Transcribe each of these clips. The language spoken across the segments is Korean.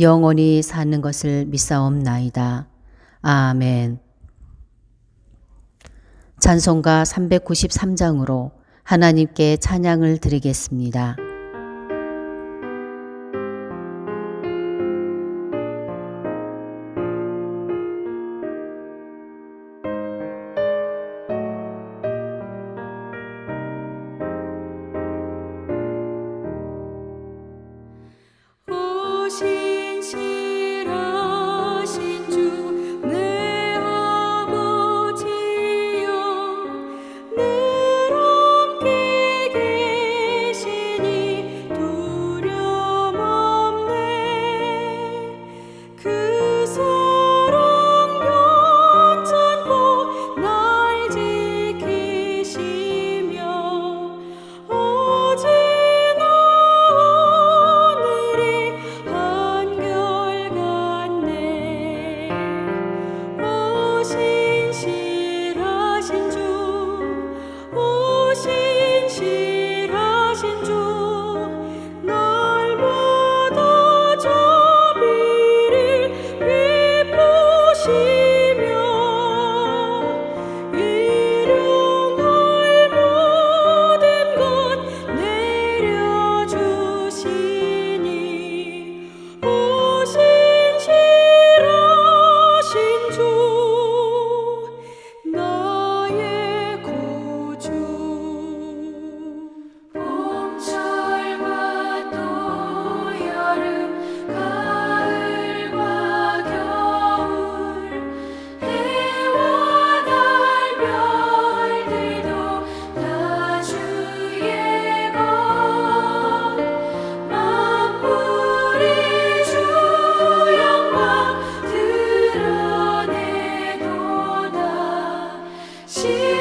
영원히 사는 것을 믿사옵나이다. 아멘. 찬송가 393장으로 하나님께 찬양을 드리겠습니다. 신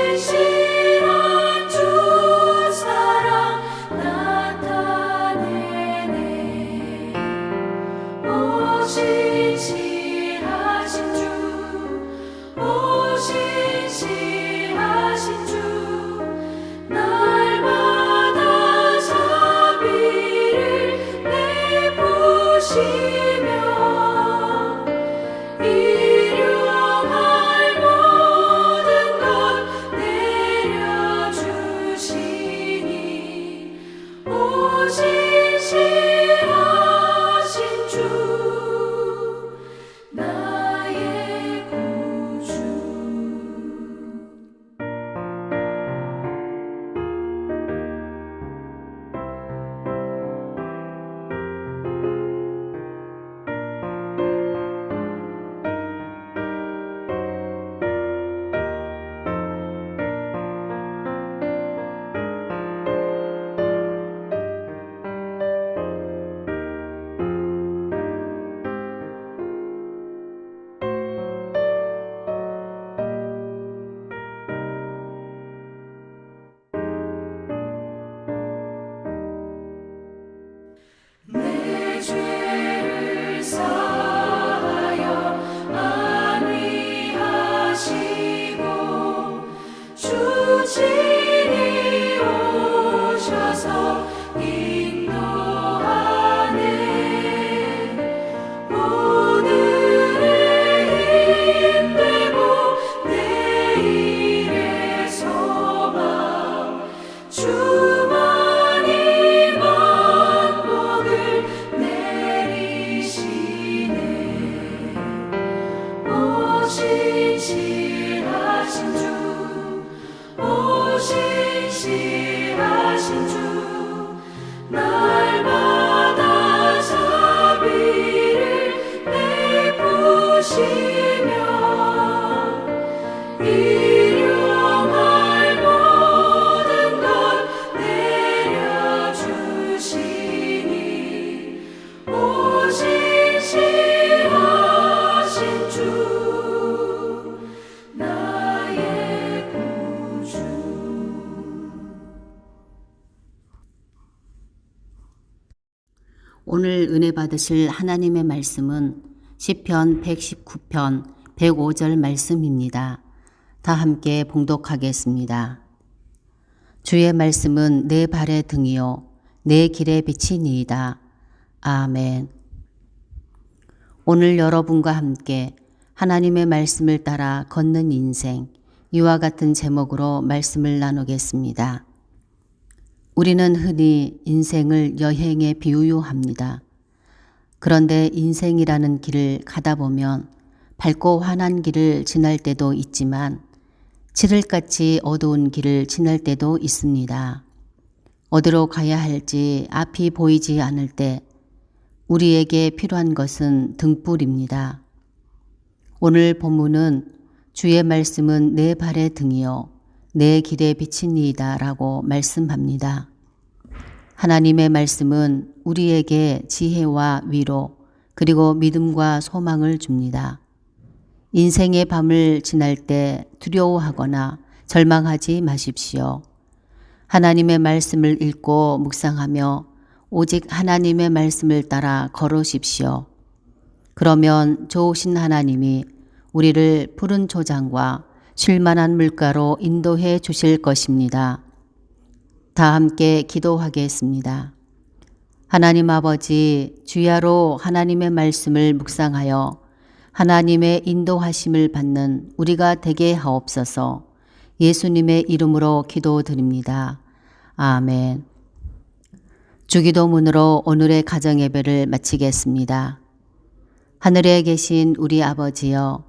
星星。 오늘 은혜 받으실 하나님의 말씀은 시편 119편 105절 말씀입니다. 다 함께 봉독하겠습니다. 주의 말씀은 내 발의 등이요 내 길의 빛이니이다. 아멘. 오늘 여러분과 함께 하나님의 말씀을 따라 걷는 인생 이와 같은 제목으로 말씀을 나누겠습니다. 우리는 흔히 인생을 여행에 비유합니다. 그런데 인생이라는 길을 가다 보면 밝고 환한 길을 지날 때도 있지만 칠흑같이 어두운 길을 지날 때도 있습니다. 어디로 가야 할지 앞이 보이지 않을 때 우리에게 필요한 것은 등불입니다. 오늘 본문은 주의 말씀은 내 발의 등이요 내 길의 빛이니이다 라고 말씀합니다. 하나님의 말씀은 우리에게 지혜와 위로 그리고 믿음과 소망을 줍니다. 인생의 밤을 지날 때 두려워하거나 절망하지 마십시오. 하나님의 말씀을 읽고 묵상하며 오직 하나님의 말씀을 따라 걸으십시오. 그러면 좋으신 하나님이 우리를 푸른 초장과 쉴만한 물가로 인도해 주실 것입니다. 다 함께 기도하겠습니다. 하나님 아버지, 주야로 하나님의 말씀을 묵상하여 하나님의 인도하심을 받는 우리가 되게 하옵소서 예수님의 이름으로 기도드립니다. 아멘. 주기도문으로 오늘의 가정 예배를 마치겠습니다. 하늘에 계신 우리 아버지여,